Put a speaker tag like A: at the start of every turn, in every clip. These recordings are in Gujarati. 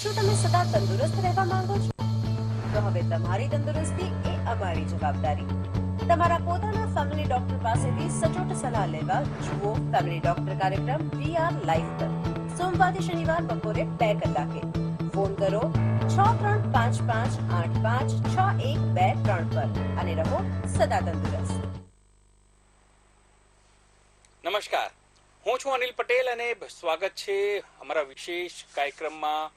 A: શું તમે સદા તંદુરસ્ત રહેવા માંગો છો? તો હવે તમારી તંદુરસ્તી એ અમારી જવાબદારી. તમારા પોતાના ફેમિલી ડોક્ટર પાસેથી સચોટ સલાહ લેવા જુઓ ફેમિલી ડોક્ટર કાર્યક્રમ વી આર લાઈફ પર. સોમવારથી શનિવાર બપોરે બે કલાકે. ફોન કરો છ ત્રણ પાંચ પાંચ આઠ પાંચ છ એક બે ત્રણ પર અને રહો સદા તંદુરસ્ત.
B: નમસ્કાર. હું છું અનિલ પટેલ અને સ્વાગત છે અમારા વિશેષ કાર્યક્રમમાં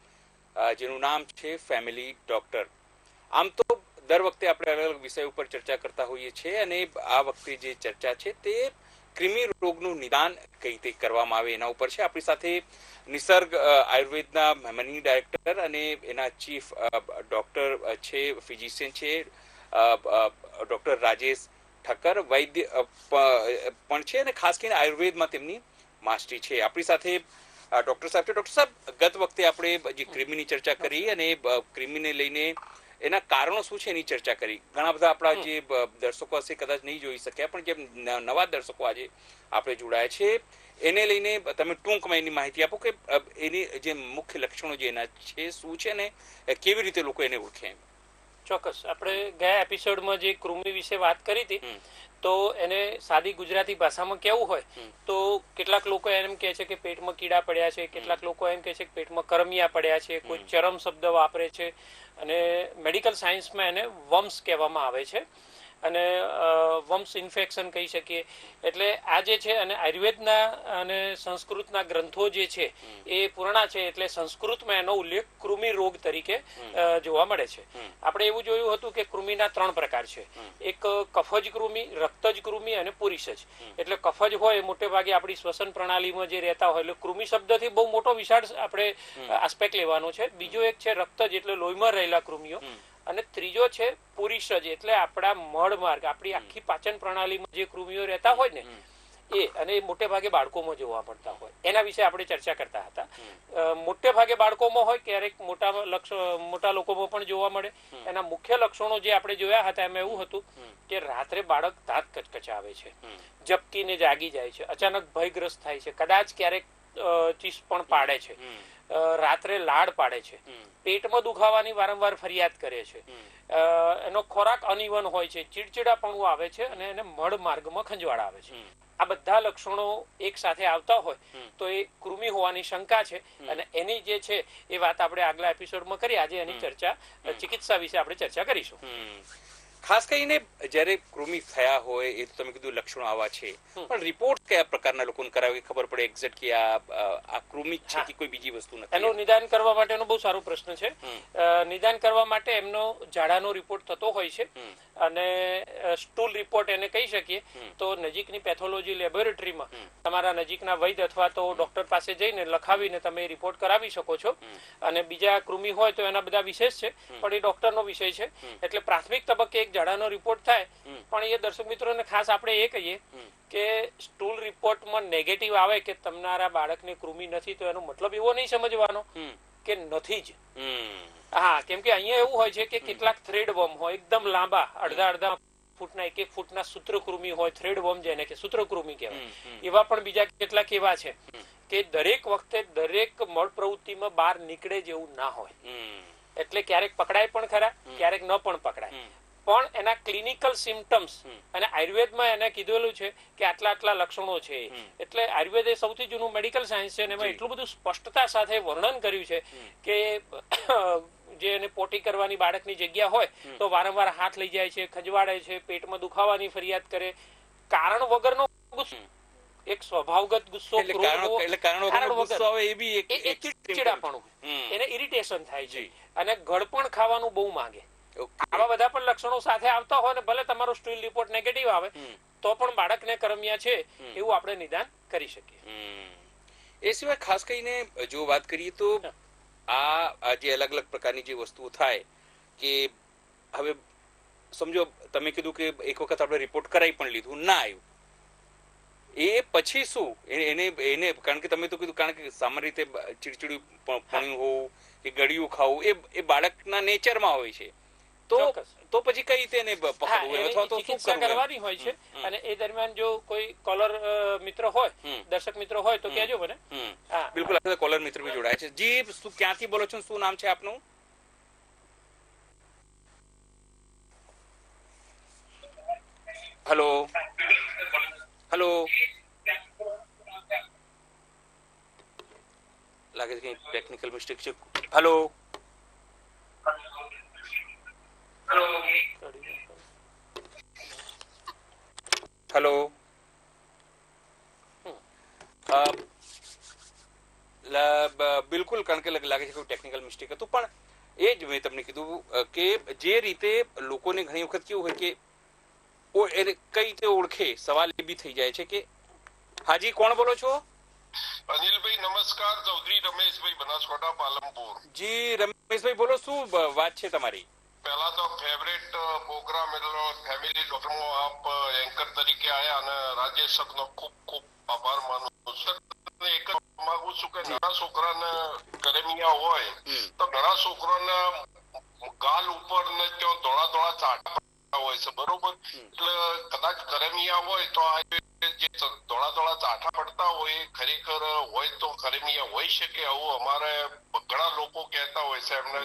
B: જેનું નામ છે ફેમિલી ડોક્ટર આમ તો દર વખતે આપણે અલગ અલગ વિષય ઉપર ચર્ચા કરતા હોઈએ છીએ અને આ વખતે જે ચર્ચા છે તે કૃમિ રોગનું નિદાન કઈ રીતે કરવામાં આવે એના ઉપર છે. આપણી સાથે નિસર્ગ આયુર્વેદના મેમની ડાયરેક્ટર અને એના ચીફ ડોક્ટર છે, ફિઝિશિયન છે ડોક્ટર રાજેશ ઠક્કર, વૈદ્ય પણ છે અને ખાસ કરીને આયુર્વેદમાં તેમની માસ્ટરી છે. આપણી સાથે ડોક્ટર સાહેબ છે. ડોક્ટર સાહેબ ગત વખતે આપણે જે ક્રિમીની ચર્ચા કરી અને ક્રિમીને લઈને એના કારણો શું છે એની ચર્ચા કરી. ઘણા બધા આપણા જે દર્શકો હશે કદાચ નહીં જોઈ શક્યા પણ જે નવા દર્શકો આજે આપણે જોડાયા છે એને લઈને તમે ટૂંકમાં એની માહિતી આપો કે એની જે મુખ્ય લક્ષણો જે એના છે શું છે ને કેવી રીતે લોકો એને ઓળખે એમ?
C: ચોક્કસ. આપણે ગયા એપિસોડમાં જે કૃમિ વિશે વાત કરી હતી. તો એને સાદી ગુજરાતી ભાષામાં કેવું હોય તો કેટલાક લોકો એમ કહે છે કે પેટમાં કીડા પડ્યા છે કેટલાક લોકો એમ કહે છે કે પેટમાં કરમિયા પડ્યા છે કોઈ ચરમ શબ્દ વાપરે છે. અને મેડિકલ સાયન્સમાં એને વમ્સ કહેવામાં આવે છે. અને વમ્સ ઇન્ફેક્શન કહી શકીએ. એટલે આ જે છે અને આયુર્વેદના અને સંસ્કૃતના ગ્રંથો જે છે એ પુરાણા છે એટલે સંસ્કૃતમાં એનો ઉલ્લેખ કૃમિ રોગ તરીકે જોવા મળે છે. આપણે એવું જોયું હતું કે કૃમિના ત્રણ પ્રકાર છે. એક કફજ કૃમિ રક્તજ કૃમિ અને પુરીષજ એટલે કફજ હોય મોટે ભાગે આપણી શ્વસન પ્રણાલીમાં જે રહેતા હોય એટલે કૃમિ શબ્દથી બહુ મોટો વિશાળ આપણે આસ્પેક્ટ લેવાનો છે. બીજો એક છે રક્તજ એટલે લોહીમાં રહેલા કૃમિઓ. અને ત્રીજો છે પુરીષજ એટલે આપણા મળ માર્ગ આપણી આખી પાચન પ્રણાલીમાં જે કૃમિઓ રહેતા હોય ને એ અને એ મોટે ભાગે બાળકોમાં જોવા મળતા હોય. એના વિશે આપણે ચર્ચા કરતા હતા. મોટે ભાગે બાળકોમાં હોય ક્યારેક મોટા લક્ષ મોટા લોકોમાં પણ જોવા મળે. એના મુખ્ય લક્ષણો જે આપણે જોયા હતા એમાં એવું હતું કે રાત્રે બાળક દાંત કચકચાવે છે. ઝપકીને જાગી જાય છે. અચાનક ભયગ્રસ્ત થાય છે. કદાચ ક્યારેક ચીસ પણ પાડે છે. રાત્રે લાડ પાડે છે. પેટમાં દુખાવાની વારંવાર ફરિયાદ કરે છે. એનો ખોરાક અનિવન હોય છે ચીડચીડાપણું આવે છે અને એને મળ માર્ગમાં ખંજવાળ આવે છે. આ બધા લક્ષણો એક સાથે આવતા હોય તો એ કૃમિ હોવાની શંકા છે અને એની જે છે એ વાત આપણે આગલા એપિસોડમાં કરી. આજે એની ચર્ચા ચિકિત્સા વિશે આપણે ચર્ચા કરીશું.
B: ખાસ કરીને જ્યારે કૃમિ થયા હોય એ તો તમે કીધું લક્ષણો આવા છે. પણ રિપોર્ટ કયા પ્રકારના લોકોને કરાવે ખબર પડે એક્ઝેક્ટ કે આ આ કૃમિ છે કે કોઈ બીજી વસ્તુ નથી.
C: એનું નિદાન કરવા માટેનો બહુ સારો પ્રશ્ન છે. નિદાન કરવા માટે એમનો ઝાડાનો રિપોર્ટ થતો હોય છે. અને સ્ટૂલ રિપોર્ટ એને કહી શકીએ તો નજીકની પેથોલોજી લેબોરેટરીમાં તમારા નજીકના વૈદ અથવા તો ડોક્ટર પાસે જઈને લખાવીને તમે રિપોર્ટ કરાવી શકો છો. અને બીજા કૃમિ હોય તો એના બધા વિશેષ છે પણ એ ડોક્ટરનો વિષય છે. એટલે પ્રાથમિક તબક્કે એક જડાનો રિપોર્ટ થાય પણ એ દર્શક મિત્રોને ખાસ આપણે એ કહીએ કે સ્ટૂલ રિપોર્ટમાં નેગેટિવ આવે કે તમારા બાળકને કૃમિ નથી તો એનો મતલબ એવો નહીં સમજવાનો. કે નથી જ. હા કેમ કે અહીંયા એવું હોય છે કે કેટલાક થ્રેડ વર્મ હોય એકદમ લાંબા અડધા અડધા ફૂટના એક એક ફૂટના સૂત્રકૃમિ હોય થ્રેડ વર્મ જેને કે સૂત્રકૃમિ કહેવાય. એવા પણ બીજા કેટલાક એવા છે કે દરેક વખતે દરેક મળ પ્રવૃત્તિમાં બહાર નીકળે જેવું ના હોય. એટલે ક્યારેક પકડાય પણ ખરા ક્યારેક ન પણ પકડાય. પણ એના ક્લિનિકલ સિમ્ટમ્સ અને આયુર્વેદમાં એને કીધેલું છે કે આટલા આટલા લક્ષણો છે. એટલે આયુર્વેદ એ સૌથી જૂનું મેડિકલ સાયન્સ છે અને એમાં એટલું બધું સ્પષ્ટતા સાથે વર્ણન કર્યું છે કે જે એને પોટી કરવાની બાળકની જગ્યા હોય તો વારંવાર હાથ લઈ જાય છે ખજવાડે છે પેટમાં દુખાવાની ફરિયાદ કરે. કારણ વગરનો ગુસ્સો એક સ્વભાવગત ગુસ્સો. એને ઇરિટેશન થાય છે. અને ગળપણ ખાવાનું બહુ માંગે. આવા બધા પણ લક્ષણો સાથે આવતા હોય ને ભલે તમારો સ્ટીલ રિપોર્ટ નેગેટિવ આવે તો પણ બાળકને કરમિયા છે એવું આપણે નિદાન કરી શકીએ.
B: એ સિવાય ખાસ કરીને જો વાત કરીએ તો આ જે અલગ અલગ પ્રકારની જે વસ્તુઓ થાય કે હવે સમજો તમે કીધું કે એક વખત આપણે રિપોર્ટ કરાવી પણ લીધું ના આવ્યું. એ પછી શું? એને એને કારણ કે તમે તો કીધું કારણ કે સામાન્ય રીતે ચીડચીડ્યું પ- પણ્યું હોવું કે ગળ્યું ખાવું એ એ બાળકના નેચરમાં હોય છે. તો તો પછી કઈ રીતે એને પકડવું અથવા તો શું?
C: કરવાની હોય છે અને એ દરમિયાન જો કોઈ કોલર મિત્ર હોય દર્શક મિત્રો હોય તો કહેજો મને. હા.
B: બિલકુલ કોલર મિત્ર બી જોડાય છે. જી શું ક્યાંથી બોલો છો શું નામ છે આપનું? હેલો. હેલો. લાગે છે કે ટેકનિકલ મિસ્ટેક છે. હેલો. હેલો અ, બિલકુલ કારણ કે લાગે છે કે ટેકનિકલ મિસ્ટેક હતું પણ એ જ મેં તમને કીધું કે જે રીતે લોકોને ઘણી વખત કેવું હોય કે ઓ એને કઈ રીતે ઓળખે સવાલ એ બી થઈ જાય છે કે હાજી કોણ બોલો છો?
D: અનિલભાઈ નમસ્કાર ચૌધરી રમેશભાઈ બનાસકાંઠા પાલનપુર.
B: જી રમેશભાઈ બોલો શું વાત છે તમારી?
D: પહેલા તો ફેવરેટ પ્રોગ્રામ એટલે ફેમિલી ડોક્ટરમાં આપ એન્કર તરીકે આયા અને રાજેશ સરનો ખૂબ ખૂબ આભાર માનું છું. એક જ માંગુ છું કે ઘણા છોકરાને ગરમિયા હોય તો ઘણા છોકરાને ગાલ ઉપર ને ત્યાં ધોળા ધોળા ચાટા પડતા હોય છે બરોબર? એટલે કદાચ ગરમિયા હોય તો આ જે ધોળા ધોળા ચાઠા પડતા હોય ખરેખર હોય તો ગરમિયા હોય શકે આવું અમારે ઘણા લોકો કહેતા હોય છે. એમને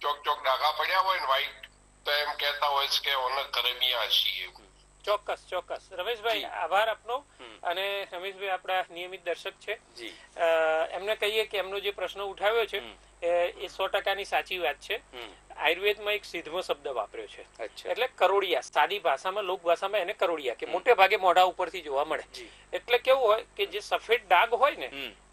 D: ચોક ચોક ડાઘા પડ્યા હોય ને વ્હાઈટ તો એમ કહેતા હોય છે કે ઓને કરમિયા છીએ
C: ચોક્કસ ચોક્કસ. રમેશભાઈ આભાર આપનો. અને રમેશભાઈ આપણા નિયમિત દર્શક છે. એમને કહીએ કે એમનો જે પ્રશ્ન ઉઠાવ્યો છે એ- સો ટકાની સાચી વાત છે. આયુર્વેદમાં એક સિદ્ધમો શબ્દ વાપર્યો છે.
B: અચ્છા.
C: એટલે કરોડિયા સાદી ભાષામાં લોક ભાષામાં એને કરોડિયા કે મોટે ભાગે મોઢા ઉપરથી જોવા મળે. એટલે કેવું હોય કે જે સફેદ ડાઘ હોય ને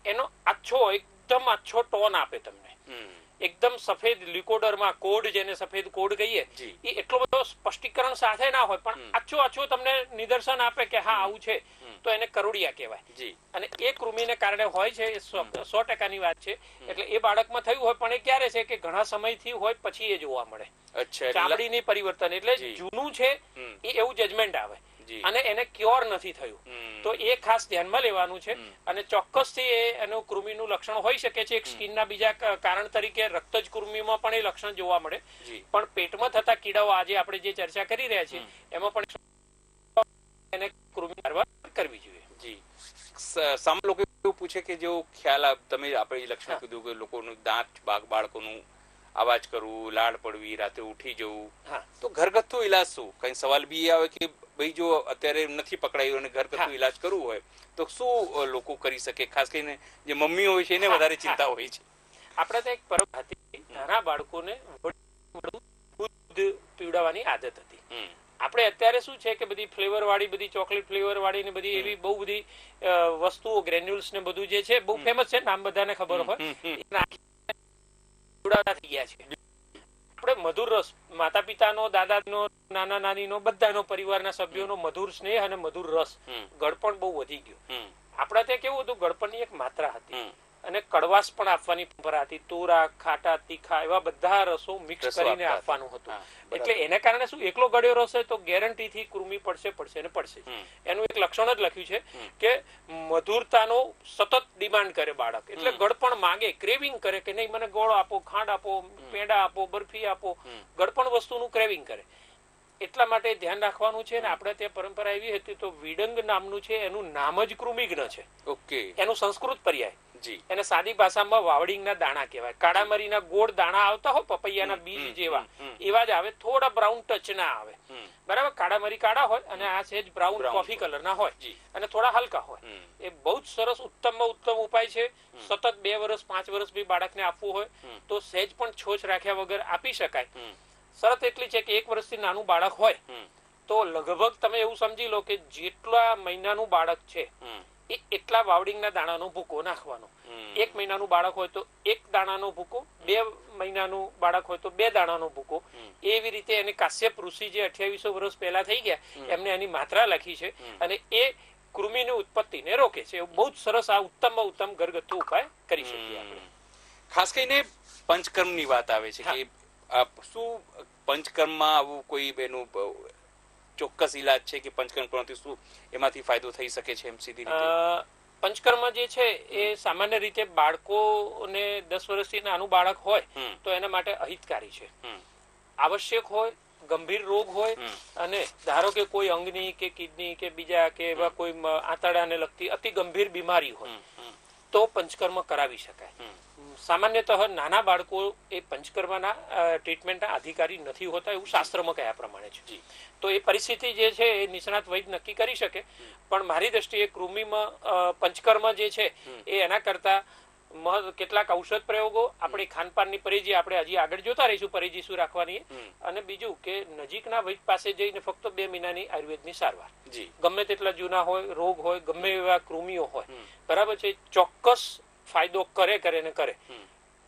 C: એનો આછો એકદમ આછો ટોન આપે તમને.
B: હમ.
C: એકદમ સફેદ લિકોડરમાં કોડ જેને સફેદ કોડ કહીએ એ એટલો બધો સ્પષ્ટીકરણ સાથે ના હોય પણ. આછો આછો તમને નિદર્શન આપે કે હા આવું છે તો એને કરોડિયા કહેવાય. અને એ કૃમિને કારણે હોય છે એ સો ટકાની વાત છે એટલે એ બાળકમાં થયું હોય પણ એ ક્યારે છે કે ઘણા સમયથી હોય પછી એ જોવા મળે. ચામડીની પરિવર્તન એટલે જૂનું છે એ એવું જજમેન્ટ આવે. અને એને ક્યોર નથી થયું. તો એ ખાસ ધ્યાનમાં લેવાનું છે અને ચોક્કસથી એ એનું કૃમિનું લક્ષણ હોઈ શકે છે એક સ્કિનના બીજા કારણ તરીકે રક્તજ કૃમિમાં પણ એ લક્ષણ જોવા મળે. પણ પેટમાં થતા કીડાઓ આજે આપણે જે ચર્ચા કરી રહ્યા છીએ એમાં પણ એને કૃમિ સારવાર કરવી જોઈએ.
B: જી. સામ લોકો એવું પૂછે કે જો ખ્યાલ તમે આપણે લક્ષણ કીધું કે લોકોનું દાંત બાગ બાળકોનું અવાજ કરવું લાડ પડવી રાતે ઉઠી જવું.
C: હા.
B: તો ઘરગથ્થુ ઇલાજ શું? કઈ સવાલ બી આવે કે ભાઈ જો અત્યારે નથી પકડાયું અને ઘર
C: કરતું
B: ઇલાજ કરવું હોય તો શું લોકો કરી શકે? ખાસ કરીને જે મમ્મી હોય છે એને વધારે ચિંતા હોય છે.
C: આપણે તો એક પરબ હતી. નાના બાળકોને દૂધ પીવડાવવાની આદત હતી. આપણે અત્યારે શું છે કે બધી ફ્લેવર વાળી બધી ચોકલેટ ફ્લેવર વાળી ને બધી એવી બહુ બધી વસ્તુઓ ગ્રેન્યુલ્સ ને બધું જે છે બહુ ફેમસ છે નામ બધાને ખબર હોય. થઈ ગયા છે. આપણે મધુર રસ માતા પિતાનો દાદાનો નાના નાનીનો બધાનો પરિવારના સભ્યોનો મધુર સ્નેહ અને મધુર રસ ગળપણ બહુ વધી ગયો. આપણા ત્યાં કેવું હતું ગળપણની એક માત્રા હતી. અને કડવાશ પણ આપવાની પરંપરા હતી. તુરા ખાટા તીખા એવા બધા રસો મિક્સ કરીને આપવાનું હતું. એટલે એના કારણે શું એકલો ગળ્યો રસ હોય તો ગેરંટીથી કૃમિ પડશે પડશે અને પડશે એનું એક લક્ષણ જ લખ્યું છે કે મધુરતાનો સતત ડિમાન્ડ કરે બાળક. એટલે ગળપણ માંગે ક્રેવિંગ કરે કે નહીં મને ગોળ આપો ખાંડ આપો પેંડા આપો બરફી આપો. ગળપણ વસ્તુનું ક્રેવિંગ કરે. એટલા માટે ધ્યાન રાખવાનું છે ને આપણે ત્યાં પરંપરા એવી હતી તો વિડંગ નામનું છે એનું નામ જ કૃમિગ્ન છે.
B: ઓકે.
C: એનું સંસ્કૃત પર્યાય.
B: જી.
C: એને સાદી ભાષામાં વાવડિંગના દાણા કહેવાય. કાળા મરીના ગોળ દાણા આવતા હોય પપૈયાના બીજ જેવા. એવા જ આવે. થોડા બ્રાઉન ટચ ના આવે. બરાબર? કાળા મરી કાળા હોય અને આ સેજ બ્રાઉન કોફી કલરના હોય. અને થોડા હલકા હોય. એ બહુ જ સરસ ઉત્તમમાં ઉત્તમ ઉપાય છે. સતત બે વર્ષ પાંચ વર્ષ બી બાળકને આપવું હોય તો સહેજ પણ છોછ રાખ્યા વગર આપી શકાય. શરત એટલી છે કે એક વર્ષથી નાનું બાળક હોય તો લગભગ તમે એવું સમજી લો કે જેટલા મહિનાનું બાળક છે. એ એટલા વાવડિંગના દાણાનો ભૂકો નાખવાનો. એક મહિનાનું બાળક હોય તો એક દાણાનો ભૂકો બે મહિનાનું બાળક હોય તો બે દાણાનો ભૂકો. એવી રીતે એને કાશ્યપ ઋષિ જે અઠ્યાવીસો વર્ષ પહેલા થઈ ગયા એમને એની માત્રા લખી છે અને એ કૃમિની ઉત્પત્તિને રોકે છે. બહુ જ સરસ આ ઉત્તમમાં ઉત્તમ ઘરગથ્થુ ઉપાય કરી શકીએ આપણે.
B: ખાસ કરીને પંચકર્મની વાત આવે છે કે શું પંચકર્મમાં આવું કોઈ એનું અ, ચોક્કસ ઈલાજ છે કે પંચકર્મ કરવાથી શું એમાંથી ફાયદો થઈ શકે છે એમ સીધી રીતે?
C: પંચકર્મ જે છે એ સામાન્ય રીતે બાળકોને દસ વર્ષથી નાનું બાળક હોય તો એના માટે અહિતકારી છે. આવશ્યક હોય ગંભીર રોગ હોય અને ધારો કે કોઈ અંગની કે કિડની કે બીજા કે એવા કોઈ આંતરડાને લગતી અતિ ગંભીર બીમારી હોય તો પંચકર્મ કરાવી શકાય. સામાન્યતઃ નાના બાળકો એ પંચકર્મના ટ્રીટમેન્ટના અધિકારી નથી હોતા એવું શાસ્ત્રમાં કયા પ્રમાણે છે. તો એ પરિસ્થિતિ જે છે એ નિષ્ણાત વૈદ નક્કી કરી શકે પણ મારી દ્રષ્ટિએ કૃમિમાં પંચકર્મ જે છે એ એના કરતા કેટલાક ઔષધ પ્રયોગો આપણી ખાનપાનની પરિજી આપણે હજી આગળ જોતા રહીશું પરિજી શું રાખવાની અને બીજું કે નજીકના વૈદ પાસે જઈને ફક્ત બે મહિનાની આયુર્વેદની સારવાર. ગમે તેટલા જૂના હોય રોગ હોય ગમે એવા કૃમિઓ હોય. બરાબર છે? ચોક્કસ ફાયદો કરે કરે ને કરે.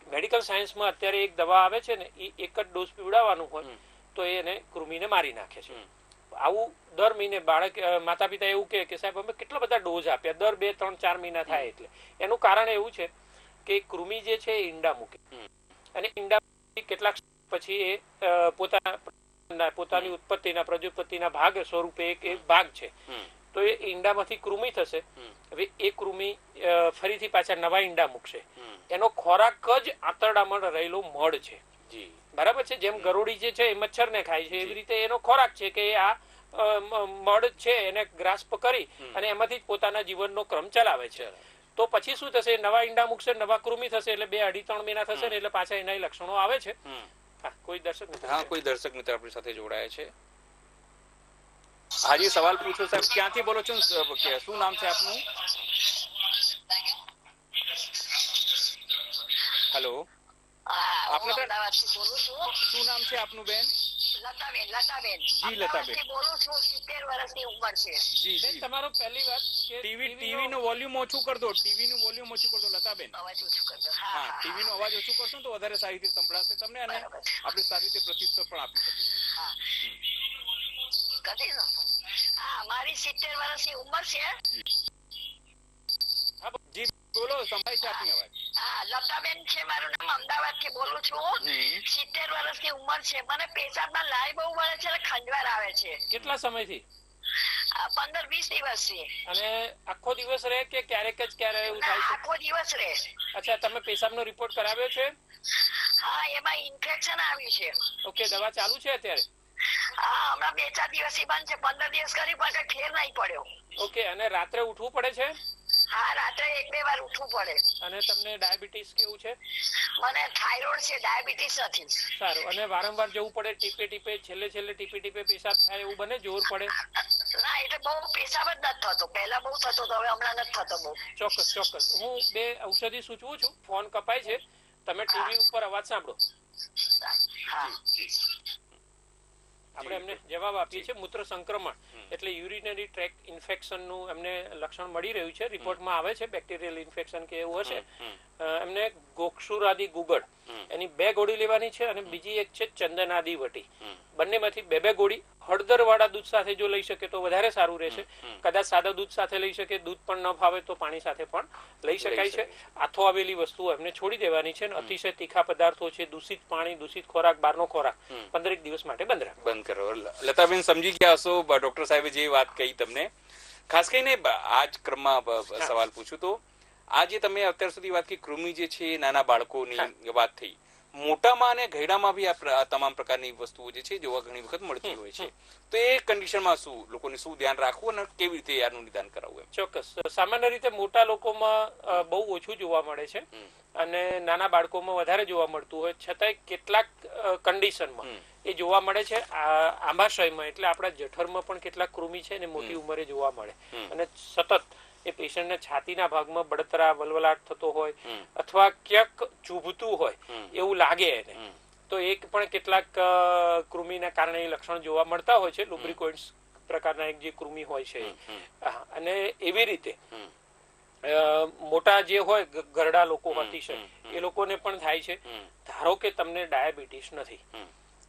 C: મેડિકલ સાયન્સમાં અત્યારે એક દવા આવે છે ને એ એક જ ડોઝ પીવડાવવાનું હોય તો એને કૃમિને મારી નાખે છે. આવું દર મહિને બાળક માતા પિતા એવું કહે કે સાહેબ અમે કેટલા બધા ડોઝ આપ્યા? દર બે ત્રણ ચાર મહિના થાય એટલે. એનું કારણ એવું છે કે કૃમિ જે છે એ ઈંડા મૂકે. અને ઈંડા કેટલાક પછી એ પોતાના પોતાની ઉત્પત્તિના પ્રજોત્પત્તિના ભાગ સ્વરૂપે એક ભાગ છે. તો એ ઈંડામાંથી કૃમિ થશે. હવે એ કૃમિ ફરીથી પાછા નવા ઈંડા મૂકશે. એનો ખોરાક જ આંતરડામાં રહેલો મળ છે.
B: જી.
C: બરાબર છે? જેમ ગરોળી જે છે એ મચ્છરને ખાય છે. એવી રીતે એનો ખોરાક છે કે આ મળ છે એને ગ્રાસ્પ કરી અને એમાંથી જ પોતાના જીવનનો ક્રમ ચલાવે છે. તો પછી શું થશે? નવા ઈંડા મૂકશે નવા કૃમિ થશે એટલે બે અઢી ત્રણ મહિના થશે ને એટલે પાછા એના લક્ષણો આવે છે? હા કોઈ દર્શક
B: હા કોઈ દર્શક મિત્ર આપણી સાથે જોડાયા છે. હાજી સવાલ પૂછો સાહેબ ક્યાંથી બોલો છો શું નામ છે આપનું હેલો આપને. શું નામ છે આપનું બેન
E: લતાબેન, લતાબેન.
B: જી, લતાબેન.
E: બોલું છું, 70 વર્ષની ઉંમર છે.
B: જી
C: બેન, તમારો પહેલી વાત કે
B: ટીવી ટીવી નું વોલ્યુમ ઓછું કર દો ટીવી નું વોલ્યુમ ઓછું કર દો લતાબેન
E: અવાજ ઓછો કરજો. હા,
B: ટીવી નો અવાજ ઓછું કરશો ને તો વધારે સારી રીતે સંભળાશે તમને અને આપણે સારી રીતે પ્રત્યુત્તર પણ આપી શકીશું
E: હા. કદી ન. હા, મારી 70 વર્ષની ઉંમર છે.
B: જી બોલો સંભળાય છે આપની અવાજ
E: હા, લતાબેન છે મારું નામ. અમદાવાદથી બોલું છું.
B: હમ.
E: 70 વર્ષની ઉંમર છે. મને પેશાબમાં લાઈ બહુ વળે છે અને ખંજવાળ આવે છે.
C: કેટલા સમયથી
E: આ 15 20 દિવસથી.
C: અને આખો દિવસ રહે કે ક્યારેક જ ક્યારે એવું થાય
E: આખો દિવસ રહે.
C: અચ્છા તમે પેશાબનો રિપોર્ટ કરાવ્યો છે
E: હા, એમાં ઇન્ફેક્શન આવ્યું છે.
C: ઓકે દવા ચાલુ છે અત્યારે
E: હમણાં બે ચાર દિવસથી બંધ છે. 15 દિવસ કરી પણ ઠેર ફેર નહીં પડ્યો.
C: ઓકે અને રાત્રે ઉઠવું પડે છે?
E: હા રાત્રે એક બે વાર ઉઠવું પડે.
C: અને તમને ડાયાબિટીસ કેવું છે?
E: મને થાઇરોઇડ છે ડાયાબિટીસ નથી.
C: સારું અને વારંવાર જવું પડે ટીપે ટીપે છેલ્લે છેલ્લે ટીપે ટીપે પેશાબ થાય એવું બને જોર પડે?
E: ના એટલે બહુ પેશાબ જ નથી થતો. પહેલા બહુ થતો હતો હવે હમણાં નથી થતો બહુ.
C: ચોક્કસ ચોક્કસ. હું બે ઔષધિ સૂચવું છું ફોન કપાય છે. તમે ટીવી ઉપર અવાજ સાંભળો.
E: હા.
C: આપણે એમને જવાબ આપીએ છીએ મૂત્ર સંક્રમણ. એટલે યુરિનરી ટ્રેક ઇન્ફેક્શનનું એમને લક્ષણ મળી રહ્યું છે. રિપોર્ટમાં આવે છે બેક્ટેરિયલ ઇન્ફેક્શન કે એવું હશે. એમને ગોક્ષુરાદી ગુગળ એની બે ગોળી લેવાની છે અને બીજી એક છે ચંદનાદી વટી. બંનેમાંથી બે બે ગોળી હળદર વાળા દૂધ સાથે જો લઈ શકે તો વધારે સારું રહેશે. કદાચ સાદા દૂધ સાથે લઈ શકે દૂધ પણ ન ફાવે તો પાણી સાથે પણ લઈ શકાય છે. આથો આવેલી વસ્તુઓ એમને છોડી દેવાની છે અને અતિશય તીખા પદાર્થો છે દૂષિત પાણી દૂષિત ખોરાક બહારનો ખોરાક પંદરેક દિવસ માટે બંધ રાખ.
B: બંધ કરો. લતાબેન સમજી ગયા હશો ડોક્ટર સાહેબે જે વાત કહી તમને. ખાસ કરીને આજ આ જ ક્રમમાં સવાલ પૂછું તો આ જે તમે અત્યાર સુધી વાત કરી કૃમિ જે છે નાના બાળકોની વાત થઈ. મોટામાં અને ઘેડામાં બી આ તમામ પ્રકારની વસ્તુઓ જે છે જોવા ઘણી વખત મળતી હોય છે. તો એ કન્ડિશનમાં શું? લોકોને શું ધ્યાન રાખવું અને કેવી રીતે આનું નિદાન કરાવવું એમ?
C: ચોક્કસ. સામાન્ય રીતે મોટા લોકોમાં બહુ ઓછું જોવા મળે છે અને નાના બાળકોમાં વધારે જોવા મળતું હોય છતાંય કેટલાક કન્ડિશનમાં એ જોવા મળે છે. આ આંબાશયમાં એટલે આપણા જઠરમાં પણ કેટલાક કૃમિ છે ને મોટી ઉંમરે જોવા મળે. અને સતત એ પેશન્ટને છાતીના ભાગમાં બળતરા વલવલાટ થતો હોય અથવા ક્યાંક ચૂભતું હોય એવું લાગે એને. તો એક પણ કેટલાક કૃમિના કારણે એ લક્ષણ જોવા મળતા હોય છે લુબ્રિકોઇડ્સ પ્રકારના એક જે કૃમિ હોય છે. અને એવી રીતે મોટા જે હોય ગરડા લોકો અતિશય એ લોકોને પણ થાય છે. ધારો કે તમને ડાયાબિટીસ નથી.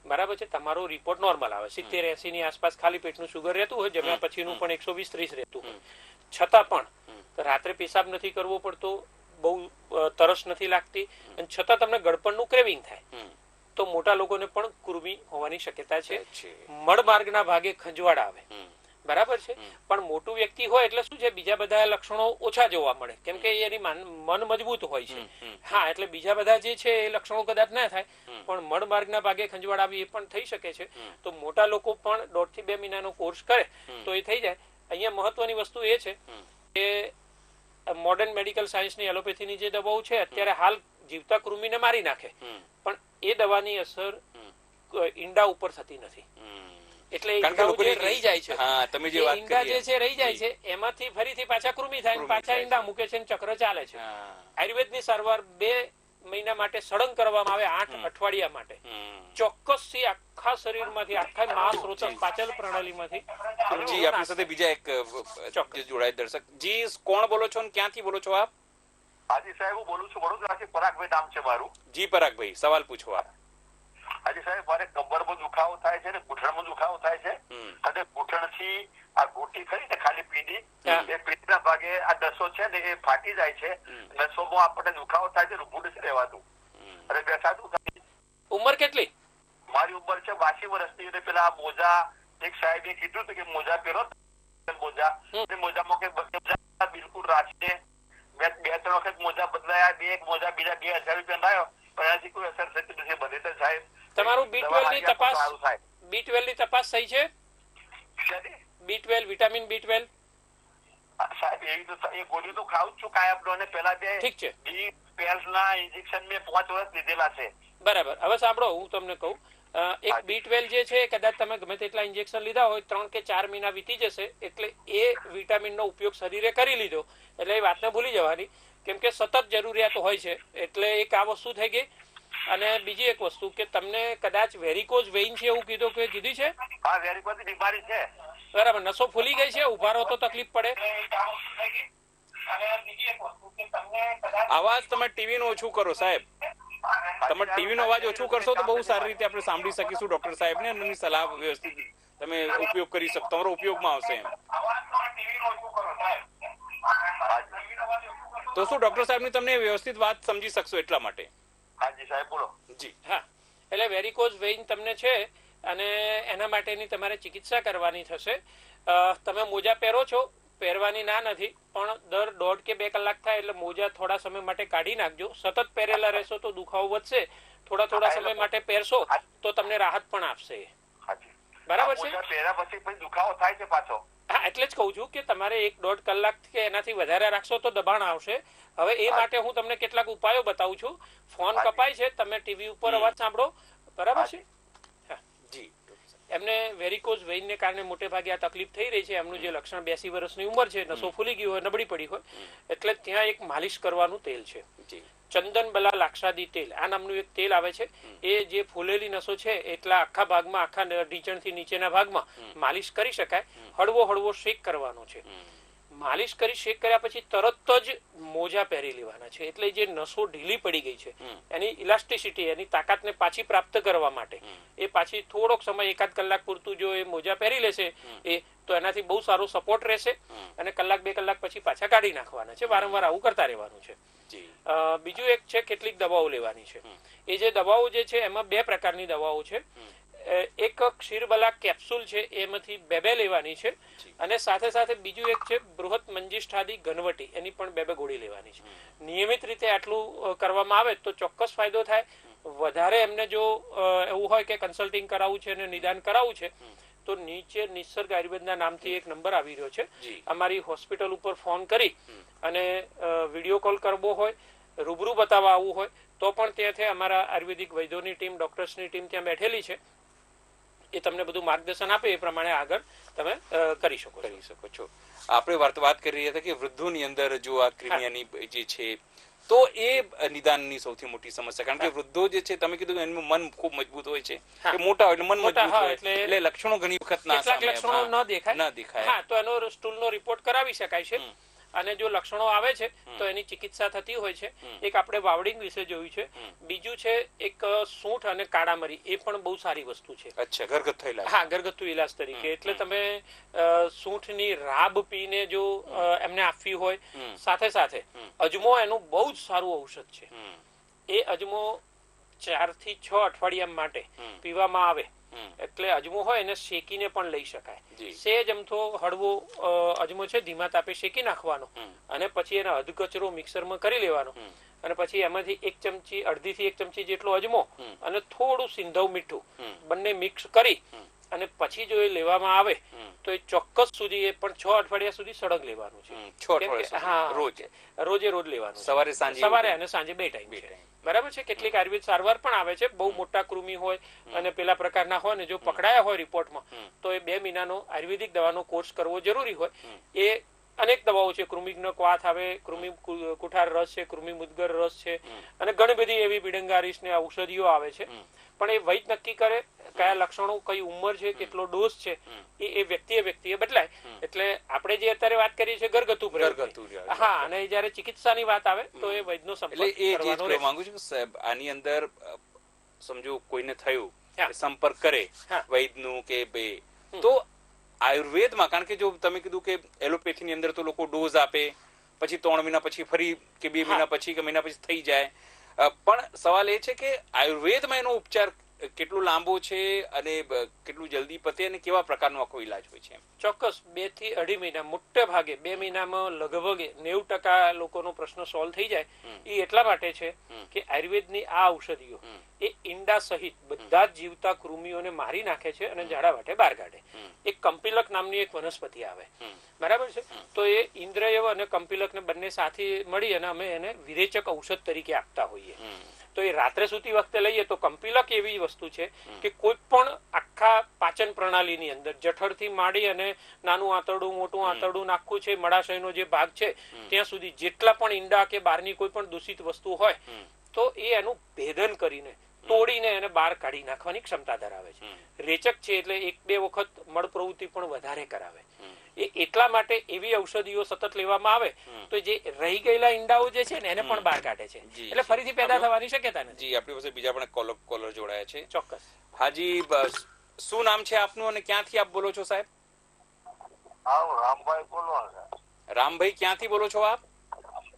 C: બરાબર છે? તમારો રિપોર્ટ નોર્મલ આવે. સિત્તેર એસી ની આસપાસ ખાલી પેટનું સુગર રહેતું હોય જમ્યા પછીનું પણ એકસો વીસ ત્રીસ રહેતું હોય. છતાં પણ રાત્રે પેશાબ નથી કરવો પડતો બહુ તરસ નથી લાગતી અને છતાં તમને ગળપણનું ક્રેવિંગ થાય. તો મોટા લોકોને પણ કૃમિ હોવાની શક્યતા છે.
B: છે.
C: મળ માર્ગના ભાગે ખંજવાળ આવે. બરાબર છે? પણ મોટું વ્યક્તિ હોય એટલે શું છે? બીજા બધા લક્ષણો ઓછા જોવા મળે. કેમ કે એની મન મજબૂત હોય છે. હા એટલે બીજા બધા જે છે એ લક્ષણો કદાચ ના થાય પણ મળ માર્ગના ભાગે ખંજવાળ આવી એ પણ થઈ શકે છે. તો મોટા લોકો પણ દોઢથી બે મહિનાનો કોર્સ કરે તો એ થઈ જાય. અહીંયા મહત્વની વસ્તુ એ છે કે મોડર્ન મેડિકલ સાયન્સની એલોપેથીની જે દવાઓ છે અત્યારે હાલ જીવતા કૃમિને મારી નાખે. પણ એ દવાની અસર ઈંડા ઉપર થતી નથી. એટલે રહી જાય છે
B: તમે જે વાત
C: ઈંડા જે છે રહી જાય છે એમાંથી ફરીથી પાછા કૃમિ થાય પાછા ઈંડા. મૂકે છે ચક્ર ચાલે છે. આયુર્વેદની સારવાર બે મહિના માટે સળંગ કરવામાં આવે આઠ અઠવાડિયા માટે. ચોક્કસથી આખા શરીરમાંથી આખા માંસ રોચક પાચન પ્રણાલીમાંથી
B: જી આપણી સાથે બીજા એક
C: ચોક્કસ.
B: જોડાય દર્શક. જી કોણ બોલો છો અને ક્યાંથી બોલો છો આપ?
F: હાજી સાહેબ હું બોલું છું વડોદરાથી પરાગભાઈ નામ છે મારું.
B: જી પરાગભાઈ સવાલ પૂછો આપ.
F: હાજી સાહેબ મારે કમરમાં દુખાવો થાય છે ને ઘૂંટણમાં દુખાવો થાય છે. અને ઘૂંટણથી આ ગોટી ખરી ને ખાલી પીડી એ પીડીના ભાગે આ નસો છે ને એ ફાટી જાય છે. નસોમાં આપણને દુખાવો થાય છે ઊભું નથી રહેવાતું અને બેસાતું
C: ઉંમર કેટલી?
F: મારી ઉંમર છે બાસી વર્ષની અને પેલા મોજા એક સાહેબે કીધું હતું કે મોજા પહેરો મોજા. મોજામાં કે મોજા બિલકુલ રાખીને મેં બે ત્રણ વખત મોજા બદલાયા બે એક મોજા બીજા બે હજાર રૂપિયા લાવ્યો પણ એનાથી કોઈ અસર થતી નથી બધી તો સાહેબ
C: તમારું
F: બી ટ્વેલ્વની
C: તપાસ બી ટ્વેલ્વની તપાસ થઈ છે? B twelve vitamin B twelve
F: સાહેબ એવી તો એ ગોળી તો ખાઉં છું કાયમ અને પેલા બે
C: ઠીક છે.
F: બી ના ઇન્જેક્શન મેં પાંચ વર્ષ લીધેલા છે.
C: બરાબર. હવે સાંભળો હું તમને કહું. એક બી ટ્વેલ્વ જે છે કદાચ તમે ગમે તેટલા ઇન્જેક્શન લીધા હોય ત્રણ કે ચાર મહિના વીતી જશે એટલે એ વિટામિનનો ઉપયોગ શરીરે કરી લીધો. એટલે એ વાતને ભૂલી જવાની. કેમ કે સતત જરૂરિયાત હોય છે એટલે એક આ વસ્તુ થઈ ગઈ. અને બીજી એક વસ્તુ કે તમને કદાચ વેરિકોઝ વેઇન છે એવું કીધું કે કીધી છે?
F: હા વેરી બીમારી છે.
C: બરાબર નસો ફૂલી ગઈ છે ઉભારો તો તકલીફ પડે.
B: અવાજ તમે ટીવી નો ઓછું કરો સાહેબ. તમે ટીવી નો અવાજ ઓછું કરશો તો બહુ સારી રીતે આપણે સાંભળી શકીશું ડોક્ટર સાહેબ ને એમની સલાહ વ્યવસ્થિત તમે ઉપયોગ કરી શકો તમારો ઉપયોગમાં આવશે એમ.
F: નો સાહેબ નો
B: તો શું ડોક્ટર સાહેબની તમને વ્યવસ્થિત વાત સમજી શકશો એટલા માટે?
F: હાજી સાહેબ બોલો.
B: જી
C: હા. એટલે વેરિકોઝ વેઇન તમને છે અને એના માટેની તમારે ચિકિત્સા કરવાની થશે. તમે મોજા પહેરો છો પહેરવાની ના નથી પણ દર દોઢ કે બે કલાક થાય એટલે મોજા થોડા સમય માટે કાઢી નાખજો. સતત પહેરેલા રહેશો તો દુખાવો વધશે. થોડા થોડા સમય માટે પહેરશો તો તમને રાહત પણ આપશે. બરાબર છે?
F: પહેર્યા પછી દુખાવો થાય છે પાછો.
C: હા એટલે જ કહું છું કે તમારે એક દોઢ કલાક કે એનાથી વધારે રાખશો તો દબાણ આવશે. હવે એ માટે હું તમને કેટલાક ઉપાયો બતાવું છું. ફોન કપાય છે તમે ટીવી ઉપર અવાજ સાંભળો. બરાબર છે? હા.
B: જી
C: એમને વેરિકોઝ વેઇનને કારણે મોટે ભાગે આ તકલીફ થઈ રહી છે. એમનું જે લક્ષણ બેસી વર્ષની ઉંમર છે નસો ફૂલી ગયું હોય નબળી પડી હોય એટલે ત્યાં એક માલિશ કરવાનું તેલ છે.
B: જી.
C: ચંદન બલા લાક્ષાદી તેલ આ નામનું એક તેલ આવે છે. એ જે ફૂલેલી નસો છે એટલા આખા ભાગમાં આખા ઢીંચણથી નીચેના ભાગમાં માલિશ કરી શકાય. હળવો હળવો શેક કરવાનો છે. માલિશ કરી શેક કર્યા પછી તરત જ મોજા પહેરી લેવાના છે. એટલે જે નસો ઢીલી પડી ગઈ છે એની ઇલાસ્ટિસિટી એની તાકાતને પાછી પ્રાપ્ત કરવા માટે. એ પાછી થોડોક સમય એકાદ કલાક પૂરતું જો એ મોજા પહેરી લેશે એ તો એનાથી બહુ સારો સપોર્ટ રહેશે અને કલાક બે કલાક પછી પાછા કાઢી નાખવાના છે. વારંવાર આવું કરતા રહેવાનું છે. બીજું એક છે કેટલીક દવાઓ લેવાની છે. એ જે દવાઓ જે છે એમાં બે પ્રકારની દવાઓ છે. એક ક્ષીરબલા કેપ્સ્યુલ છે એમાંથી બે બે લેવાની છે. અને સાથે સાથે બીજું એક છે બૃહત મંજિષ્ઠાદી ઘનવટી એની પણ બે બે ગોળી લેવાની છે. નિયમિત રીતે આટલું કરવામાં આવે તો ચોક્કસ ફાયદો થાય. વધારે એમને જો એવું હોય કે કન્સલ્ટિંગ કરાવવું છે અને નિદાન કરાવવું છે તો નીચે નિસર્ગ આયુર્વેદના નામથી એક નંબર આવી રહ્યો છે. અમારી હોસ્પિટલ ઉપર ફોન કરી અને વીડિયો કોલ કરવો હોય રૂબરૂ બતાવવા આવવું હોય તો પણ ત્યાંથી અમારા આયુર્વેદિક વૈદ્યોની ટીમ ડોક્ટર્સની ટીમ ત્યાં બેઠેલી છે. એ તમને બધું માર્ગદર્શન આપે એ પ્રમાણે આગળ તમે કરી શકો
B: કરી શકો છો. આપણે વાત વાત કરી રહ્યા હતા કે વૃદ્ધોની અંદર જો આ ક્રિમિયાની જે છે તો એ નિદાનની સૌથી મોટી સમસ્યા. કારણ કે વૃદ્ધો જે છે તમે કીધું એનું મન ખૂબ મજબૂત હોય છે. કે મોટા હોય મન મજબૂત હોય.
C: એટલે-
B: લક્ષણો ઘણી વખત ના
C: લક્ષણો ન દેખાય.
B: ન દેખાય.
C: હા તો એનો સ્ટૂલનો રિપોર્ટ કરાવી શકાય છે. અને જો લક્ષણો આવે છે તો એની ચિકિત્સા થતી હોય છે. એક આપણે વાવડિંગ વિશે જોયું છે. બીજું છે એક સૂંઠ અને કાળા મરી એ પણ બહુ સારી વસ્તુ છે.
B: અચ્છા ઘરગથ્થુ ઇલાજ
C: હા ઘરગથ્થુ ઇલાજ તરીકે. એટલે તમે સૂંઠની રાબ પીને જો એમને આપવી હોય સાથે સાથે અજમો એનું બહુ જ સારું ઔષધ છે. એ અજમો ચારથી છ અઠવાડિયા માટે પીવામાં આવે. એટલે અજમો હોય એને શેકીને પણ લઈ શકાય. સેજ અમથો હળવો અજમો છે ધીમા તાપે શેકી નાખવાનો. અને પછી એનો અધકચરો મિક્સરમાં કરી લેવાનો. અને પછી એમાંથી એક ચમચી અડધી થી એક ચમચી જેટલો અજમો અને થોડું સિંધવ મીઠું બંને મિક્સ કરી. અને પછી જો એ લેવામાં આવે તો એ ચોક્કસ સુધી એ પણ છ અઠવાડિયા સુધી સળગ લેવાનું છે.
B: છ અઠવાડિયા
C: હા
B: રોજ.
C: રોજે રોજ લેવાનું
B: સવારે સાંજે
C: સવારે અને સાંજે બે ટાઈમ છે. બરાબર છે? કેટલીક આયુર્વેદ સારવાર પણ આવે છે બહુ મોટા કૃમિ હોય અને પેલા પ્રકારના હોય ને જો પકડાયા હોય રિપોર્ટમાં. તો એ બે મહિનાનો આયુર્વેદિક દવાનો કોર્સ કરવો જરૂરી હોય. એ અનેક દવાઓ છે. કૃમિજ્ઞ ક્વાથ આવે કૃમિ કુઠાર રસ છે કૃમિ મુદગર રસ છે અને ઘણી બધી એવી બિડંગારીસ ને ઔષધિઓ આવે છે. પણ એ વૈદ નક્કી કરે કયા લક્ષણો કઈ ઉંમર છે કેટલો ડોઝ છે એ એ વ્યક્તિએ વ્યક્તિએ બદલાય. એટલે આપણે જે અત્યારે વાત કરીએ છીએ ઘરગથ્થુ
B: ઘરગથ્થુ
C: હા અને જયારે ચિકિત્સાની વાત આવે તો એ વૈદનો
B: એટલે
C: સંપર્ક
B: એ જે
C: કરવાનો
B: કહેવા
C: રહેશે.
B: માંગુ છું સાહેબ આની અંદર સમજો કોઈને થયું સંપર્ક કરે. વૈદનું કે બે. તો આયુર્વેદમાં કારણ કે જો તમે કીધું કે એલોપેથીની અંદર તો લોકો ડોઝ આપે પછી ત્રણ મહિના પછી ફરી કે બે મહિના પછી કે મહિના પછી થઈ જાય પણ સવાલ એ છે કે આયુર્વેદમાં એનો ઉપચાર કેટલો લાંબો છે અને કેટલું જલ્દી પતે અને કેવા પ્રકારનો આખો ઈલાજ હોય છે
C: ચોક્કસ બેથી અઢી મહિના મોટે ભાગે બે મહિનામાં લગભગ નેવું ટકા લોકોનો પ્રશ્ન સોલ્વ થઈ જાય. એ એટલા માટે છે કે આયુર્વેદની આ ઔષધિઓ એ ઈંડા સહિત બધા જ જીવતા કૃમિઓને મારી નાખે છે અને ઝાડા વાટે બહાર કાઢે. એક કંપિલક નામની એક વનસ્પતિ આવે. બરાબર છે? તો એ ઇન્દ્રયવ અને કંપિલકને બંને સાથે મળી અને અમે એને વિરેચક ઔષધ તરીકે આપતા હોઈએ. તો એ રાત્રે સૂતી વખતે લઈએ તો કંપિલક એવી વસ્તુ છે કે કોઈ પણ આખા પાચન પ્રણાલીની અંદર જઠરથી માંડી અને નાનું આંતરડું મોટું આંતરડું નાખવું છે મળાશયનો જે ભાગ છે ત્યાં સુધી જેટલા પણ ઈંડા કે બહારની કોઈ પણ દૂષિત વસ્તુ હોય તો એ એનું ભેદન કરીને તોડીને એને બહાર કાઢી નાખવાની ક્ષમતા ધરાવે છે. રેચક છે એટલે એક બે વખત મળ પ્રવૃત્તિ પણ વધારે કરાવે. એ એટલા માટે એવી ઔષધિઓ સતત લેવામાં આવે તો જે રહી ગયેલા ઈંડાઓ જે છે ને એને પણ બહાર કાઢે છે. એટલે ફરીથી પેદા થવાની શક્યતા નથી.
B: જી આપણી પાસે બીજા પણ કોલર કોલર જોડાયા છે.
C: ચોક્કસ.
B: હાજી બસ શું નામ છે આપનું અને ક્યાંથી આપ બોલો છો સાહેબ?
F: હા રામભાઈ બોલો
B: રામભાઈ ક્યાંથી બોલો છો આપ?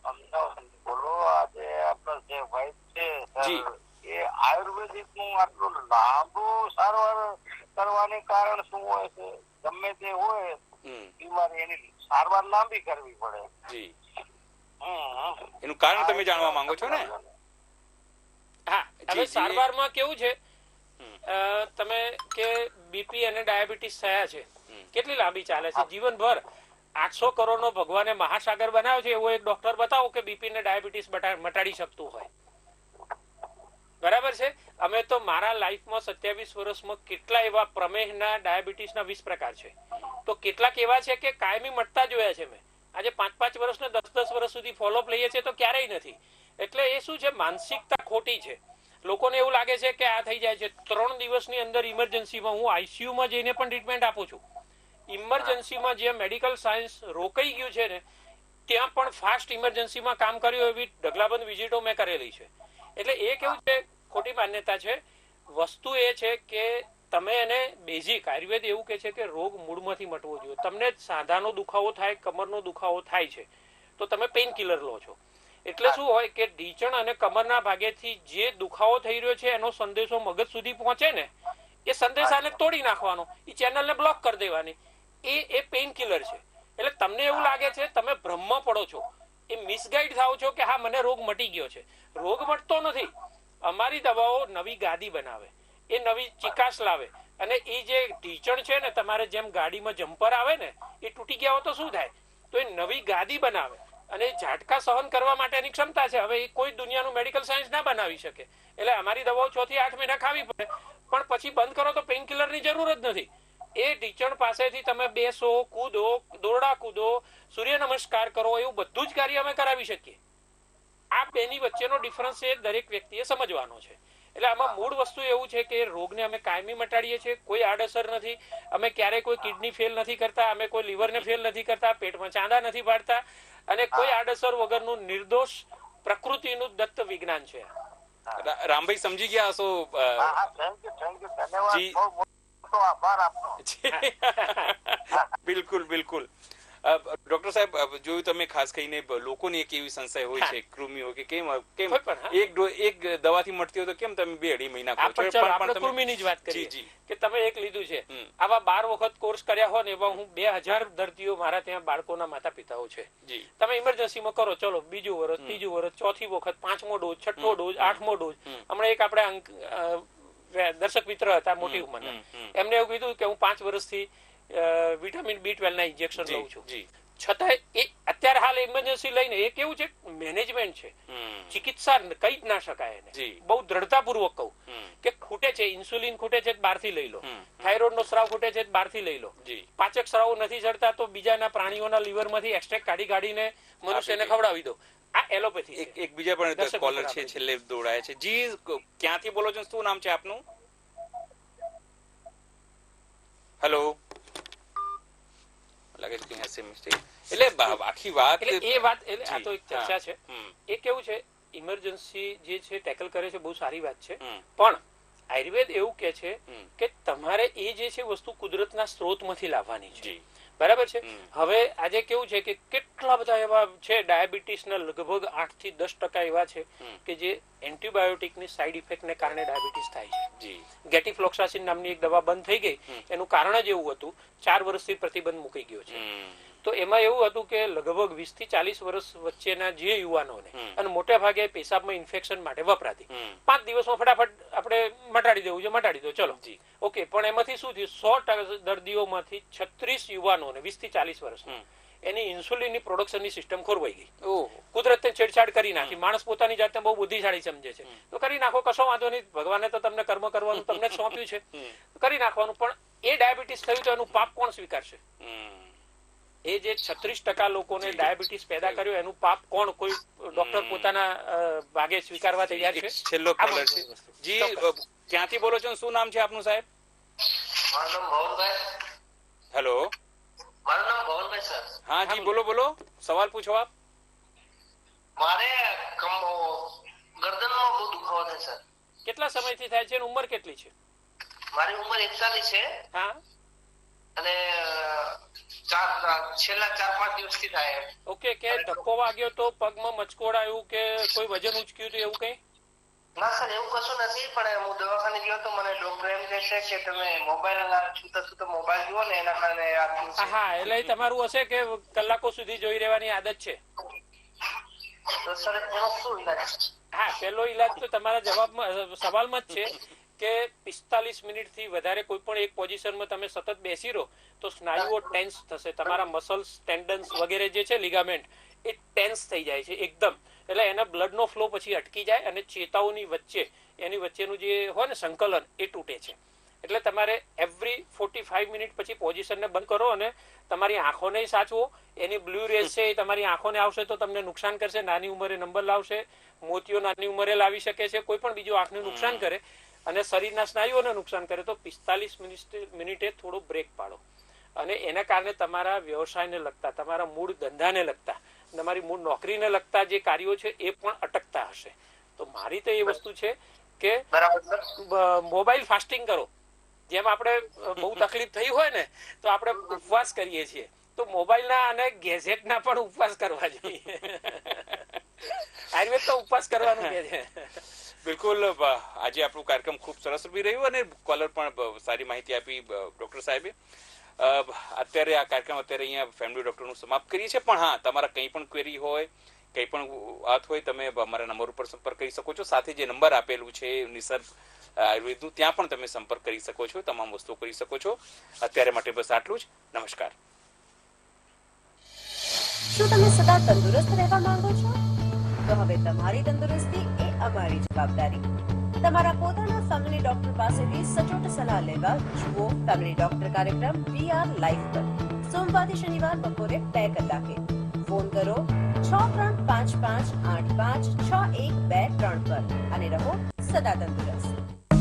F: અમદાવાદ બોલો આજે આપણો જે વાઇફ છે
B: જી.
F: એ આયુર્વેદિકનું આટલું લાંબુ સારવાર કરવાની કારણ શું હોય છે? ગમે તે હોય બીમારી એની સારવાર લાંબી કરવી પડે.
B: જી.
F: હમ.
B: એનું કારણ તમે જાણવા માંગો છો ને?
C: હા હવે સારવારમાં કેવું છે? તમે કે બીપી અને ડાયાબિટીસ થયા છે કેટલી લાંબી ચાલે છે? જીવનભર આઠસો કરોડ નો ભગવાને મહાસાગર બનાવ્યો છે એવો એક ડોક્ટર બતાવો કે બીપી ને ડાયાબિટીસ મટાડી શકતું હોય. બરાબર છે? અમે તો મારા લાઈફમાં સત્યાવીસ વર્ષમાં કેટલા એવા પ્રમેહના ડાયાબિટીસના વીસ પ્રકાર છે. તો કેટલાક એવા છે કે કાયમી મટતા જોયા છે મેં. આજે પાંચ પાંચ વર્ષ ને દસ દસ વર્ષ સુધી ફોલોઅપ લઈએ છીએ તો ક્યારેય નથી. એટલે એ શું છે? માનસિકતા ખોટી છે. લોકોને એવું લાગે છે કે આ થઈ જાય છે. ત્રણ દિવસની અંદર ઇમરજન્સીમાં હું આઈસીયુમાં જઈને પણ ટ્રીટમેન્ટ આપું છું. ઇમરજન્સીમાં જે મેડિકલ સાયન્સ રોકાઈ ગયું છે ને, ત્યાં પણ ફાસ્ટ ઇમરજન્સીમાં કામ કર્યું એવી ઢગલાબંધ વિઝિટો મેં કરેલી છે. એટલે એ કેવું છે? ખોટી માન્યતા છે. વસ્તુ એ છે કે તમે એને બેઝિક આયુર્વેદ એવું કે છે કે રોગ મૂળમાંથી મટવો જોઈએ. તમને સાંધાનો દુખાવો થાય કમરનો દુખાવો થાય છે. તો તમે પેઇન કિલર લો છો. એટલે શું હોય કે ઢીચણ અને કમરના ભાગેથી જે દુખાવો થઈ રહ્યો છે એનો સંદેશો મગજ સુધી પહોંચે ને એ સંદેશાને તોડી નાખવાનો. એ ચેનલને બ્લોક કરી દેવાની. એ એ પેઇન કિલર છે. એટલે તમને એવું લાગે છે તમે ભ્રમમાં પડો છો. એ મિસગાઈડ થાવ છો કે હા મને રોગ મટી ગયો છે. રોગ મટતો નથી. અમારી દવાઓ નવી ગાદી બનાવે. એ નવી ચિકાસ લાવે. અને એ જે ઢીચણ છે ને, તમારે જેમ ગાડીમાં જમ્પર આવે ને, એ તૂટી ગયા હોય તો શું થાય? તો એ નવી ગાદી બનાવે. અને ઝાટકા સહન કરવા માટેની ક્ષમતા છે. હવે એ કોઈ દુનિયાનું મેડિકલ સાયન્સ ના બનાવી શકે. એટલે અમારી દવાઓ છ થી આઠ મહિના ખાવી પડે. પણ પછી બંધ કરો તો પેઇન કિલરની જરૂર જ નથી. એ ઢીચણ પાસેથી તમે બેસો, કૂદો, દોરડા કૂદો સૂર્ય નમસ્કાર કરો, એવું બધું જ કાર્ય અમે કરાવી શકીએ. આ બેની વચ્ચેનો ડિફરન્સ એ દરેક વ્યક્તિએ સમજવાનો છે. એટલે આમાં મૂળ વસ્તુ એવું છે કે રોગને અમે કાયમી મટાડીએ છીએ કોઈ આડઅસર નથી અમે ક્યારેય કોઈ કિડની ફેલ નથી કરતા અમે કોઈ લીવરને ફેલ નથી કરતા પેટમાં ચાંદા નથી પાડતા અને કોઈ આડઅસર વગરનું નિર્દોષ પ્રકૃતિનું દત્ત વિજ્ઞાન છે.
B: રામભાઈ સમજી ગયા હશો અ,
F: હા હા થેન્ક યુ થેન્ક યુ ધન્યવાદ.
B: જી.
F: બહુ મોટો આભાર આપનો.
B: બિલકુલ બિલકુલ. ડોક્ટર સાહેબ જોયું તમે ખાસ કરીને લોકોની એક એવી સંશય હોય છે કૃમિ હોય કે કેમ કેમ. એક એક દવાથી મળતી હોય તો કેમ તમે બે અઢી મહિના
C: આપણે કૃમિની જ વાત
B: જી,
C: કરીએ કે તમે એક લીધું છે. આવા બાર વખત કોર્સ કર્યા હોય ને એવા હું બે હજાર દર્દીઓ મારા ત્યાં બાળકોના માતા પિતાઓ છે તમે ઇમરજન્સીમાં કરો ચલો બીજું વર્ષ ત્રીજું વર્ષ ચોથી વખત પાંચમો ડોઝ છઠ્ઠો ડોઝ આઠમો ડોઝ હમણાં એક આપણે દર્શક મિત્ર હતા મોટી ઉંમરના. એમને એવું કીધું કે હું પાંચ વર્ષથી વિટામિન બી ટ્વેલ્વ ના ઇન્જેક્શન લઉં છું. છતાં એ અત્યારે હાલ ઇમરજન્સી લઈને એ કેવું છે મેનેજમેન્ટ છે. ચિકિત્સા કઈ જ ના શકાય એને. બહુ દ્રઢતાપૂર્વક કહું કે ખૂટે છે ઇન્સ્યુલિન ખૂટે છે બહારથી લઈ લો. થાઇરોઇડ નો સ્રાવ ખૂટે છે બહારથી લઈ લો. પાચક સ્રાવો નથી ચડતા તો બીજાના પ્રાણીઓના લીવરમાંથી એક્સ્ટ્રેક્ટ કાઢી કાઢીને મનુષ્યને ખવડાવી દો. આ એલોપેથી
B: એક એક બીજા પણ કોલર છે છેલ્લે દોડાય છે. જી ક્યાંથી બોલો છો? શું નામ છે આપનું? હેલો લાગે છે કે હશે મિસ્ટેક એટલે આખી વાત
C: એ વાત એટલે આ તો એક ચર્ચા છે. એ કેવું છે ઇમરજન્સી જે છે ટેકલ કરે છે બહુ સારી વાત છે. પણ આયુર્વેદ એવું કે છે કે તમારે એ જે છે વસ્તુ કુદરતના સ્ત્રોતમાંથી લાવવાની છે. બરાબર છે? હવે આજે કેવું છે કે કેટલા બધા એવા છે ડાયાબિટીસના લગભગ આઠથી દસ ટકા એવા છે કે જે એન્ટીબાયોટિકની સાઈડ ઇફેક્ટને કારણે ડાયાબિટીસ થાય છે. ગેટીફ્લોક્સાસિન નામની એક દવા બંધ થઈ ગઈ. એનું કારણ જ એવું હતું ચાર વર્ષથી પ્રતિબંધ મૂકી ગયો છે. તો એમાં એવું હતું કે લગભગ વીસથી ચાલીસ વર્ષ વચ્ચેના જે યુવાનોને. અને મોટા ભાગે પેશાબમાં ઇન્ફેક્શન માટે વપરાતી. પાંચ દિવસમાં ફટાફટ આપણે મટાડી દેવું છે મટાડી દો ચલો. ઓકે પણ એમાંથી શું થયું? સો દર્દીઓમાંથી છત્રીસ યુવાનોને વીસથી ચાલીસ વર્ષ. એની ઇન્સ્યુલિનની પ્રોડક્શનની સિસ્ટમ ખોરવાઈ ગઈ.
B: ઓહ.
C: કુદરતે છેડછાડ કરી નાખી. માણસ પોતાની જાતને બહુ બુદ્ધિશાળી સમજે છે. તો કરી નાખો કશો વાંધો નહીં. ભગવાને તો તમને કર્મ કરવાનું તમને સોંપ્યું છે. કરી નાખવાનું પણ એ ડાયાબિટીસ થયું તો એનું પાપ કોણ સ્વીકારશે. એ જે છત્રીસ ટકા લોકોને ડાયાબિટીસ પેદા કર્યો એનું પાપ કોણ? કોઈ ડોક્ટર પોતાના ભાગે સ્વીકારવા તૈયાર છે?
B: છેલ્લો કોલર છે. જી ક્યાંથી બોલો છો શું નામ છે આપનું સાહેબ?
F: મારું નામ ભવનભાઈ
B: હેલો.
F: મારું નામ ભવનભાઈ સર.
B: હા જી બોલો બોલો. સવાલ પૂછો આપ.
F: મારે કમ ગરદનમાં બહુ દુખાવો થાય સર.
C: કેટલા સમયથી થાય છે અને ઉંમર કેટલી છે?
F: મારી ઉંમર એકતાલીસ છે.
C: હા.
F: અને ચાર છેલ્લા ચાર પાંચ દિવસથી થાય
C: ઓકે કે ધક્કો વાગ્યો તો પગમાં મચકોડ આવ્યું કે કોઈ વજન ઉચક્યું હતું એવું કઈ?
F: ના સર એવું કશું નથી પણ હું દવાખાને ગયો તો મને ડોક્ટર એમ કહે છે કે તમે મોબાઈલ છૂતા છૂતા મોબાઈલ જુઓ ને એના કારણે આ
C: હા એટલે તમારું હશે કે કલાકો સુધી જોઈ રહેવાની આદત છે?
F: તો સર એનો શું ઇલાજ
C: હા પેલો ઈલાજ તો તમારા જવાબમાં સવાલમાં જ છે. કે પિસ્તાલીસ મિનિટથી વધારે કોઈ પણ એક પોઝિશનમાં તમે સતત બેસી રહો તો સ્નાયુઓ ટેન્સ થશે. તમારા મસલ્સ ટેન્ડન્સ વગેરે જે છે લિગામેન્ટ એ ટેન્સ થઈ જાય છે એકદમ. એટલે એના બ્લડનો ફ્લો પછી અટકી જાય અને ચેતાઓની વચ્ચે એની વચ્ચેનું જે હોય ને સંકલન એ તૂટે છે. એટલે તમારે એવરી ફોર્ટી ફાઈવ મિનિટ પછી પોઝિશનને બંધ કરો અને તમારી આંખોને સાચવો. એની બ્લુ રેસ છે એ તમારી આંખોને આવશે તો તમને નુકસાન કરશે નાની ઉંમરે નંબર લાવશે મોતીઓ નાની ઉંમરે લાવી શકે છે કોઈ પણ બીજું આંખને નુકસાન કરે. અને શરીરના સ્નાયુઓને નુકસાન કરે તો પિસ્તાલીસ મિનિટે થોડો બ્રેક પાડો. અને એના કારણે તમારા વ્યવસાયને લગતા તમારા મૂળ ધંધાને લગતા તમારી મૂળ નોકરીને લગતા જે કાર્યો છે એ પણ અટકતા હશે. તો મારી તો એ વસ્તુ છે કે મોબાઈલ ફાસ્ટિંગ કરો. જેમ આપણે બહુ તકલીફ થઈ હોય ને તો આપણે ઉપવાસ કરીએ છીએ. તો મોબાઈલના અને ગેજેટના પણ ઉપવાસ કરવા જોઈએ. આયુર્વેદ તો ઉપવાસ કરવાનું કે છે?
B: બિલકુલ આજે આપણું કાર્યક્રમ ખૂબ સરસ બી રહ્યું અને કોલર પણ સારી માહિતી આપી ડોક્ટર સાહેબે. અત્યારે આ કાર્યક્રમ અત્યારે અહીંયા ફેમિલી ડોક્ટરનું સમાપ્ત કરીએ છીએ. પણ હા, તમારા કંઈ પણ ક્વેરી હોય, કંઈ પણ વાત હોય, તમે અમારા નંબર ઉપર સંપર્ક કરી શકો છો. સાથે જે નંબર આપેલું છે, નિસર્ગ આયુર્વેદનું, ત્યાં પણ તમે સંપર્ક કરી શકો છો, તમામ વસ્તુઓ કરી શકો છો. અત્યારે માટે બસ આટલું જ. નમસ્કાર.
A: શું તમે સદા તંદુરસ્ત રહેવા માંગો છો? તો હવે તમારી તંદુરસ્તી એ અમારી જવાબદારી. તમારા પોતાના ફેમિલી ડોક્ટર પાસેથી સચોટ સલાહ લેવા જુઓ ફેમિલી ડોક્ટર કાર્યક્રમ વી આર લાઈફ પર. સોમવારથી શનિવાર બપોરે બે કલાકે. ફોન કરો છ ત્રણ પાંચ પાંચ આઠ પાંચ છ એક બે ત્રણ પર અને રહો સદા તંદુરસ્ત.